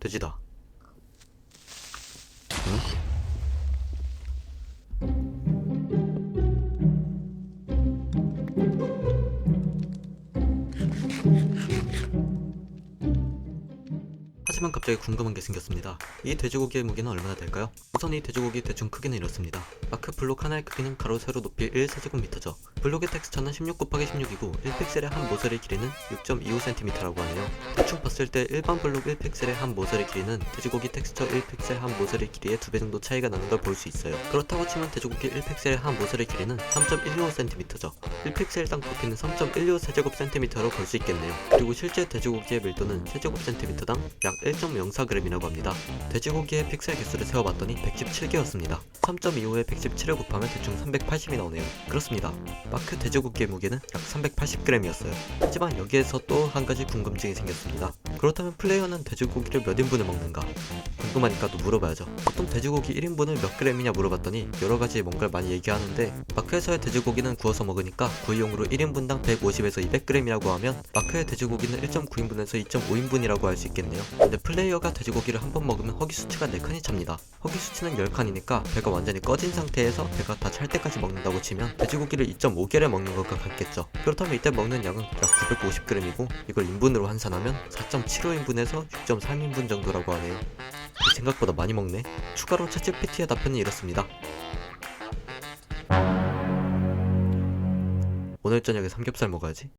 돼지다. 응? 하지만 갑자기 궁금한 게 생겼습니다. 이 돼지고기의 무게는 얼마나 될까요? 우선 이 돼지고기 대충 크기는 이렇습니다. 마크 블록 하나의 크기는 가로 세로 높이 1세제곱미터죠. 블록의 텍스처는 16 곱하기 16이고 1픽셀의 한 모서리 길이는 6.25cm라고 하네요. 대충 봤을 때 일반 블록 1픽셀의 한 모서리 길이는 돼지고기 텍스처 1픽셀 한 모서리 길이의 두배 정도 차이가 나는 걸 볼 수 있어요. 그렇다고 치면 돼지고기 1픽셀의 한 모서리 길이는 3.125cm죠. 1픽셀당 부피는 3.125세제곱센티미터로 볼 수 있겠네요. 그리고 실제 돼지고기의 밀도는 세제곱센티미터당 약 1.04g이라고 합니다. 돼지고기의 픽셀 개수를 세어봤더니 117개였습니다. 3.25에 117을 곱하면 대충 380이 나오네요. 그렇습니다. 마크 돼지고기의 무게는 약 380g이었어요. 하지만 여기에서 또 한 가지 궁금증이 생겼습니다. 그렇다면 플레이어는 돼지고기를 몇 인분을 먹는가? 궁금하니까 또 물어봐야죠. 보통 돼지고기 1인분을 몇 g이냐 물어봤더니 여러 가지 뭔가를 많이 얘기하는데 마크에서의 돼지고기는 구워서 먹으니까 구이용으로 1인분당 150에서 200g이라고 하면 마크의 돼지고기는 1.9인분에서 2.5인분이라고 할 수 있겠네요. 근데 플레이어가 돼지고기를 한 번 먹으면 허기 수치가 4칸이 찹니다. 허기 수치는 10칸이니까 배가 완전히 꺼진 상태에서 배가 다 찰 때까지 먹는다고 치면 돼지고기를 2.5개를 먹는 것과 같겠죠. 그렇다면 이때 먹는 양은 약 950g이고 이걸 인분으로 환산하면 4.75인분에서 6.3인분 정도라고 하네요. 생각보다 많이 먹네. 추가로 챗GPT의 답변이 이렇습니다. 오늘 저녁에 삼겹살 먹어야지.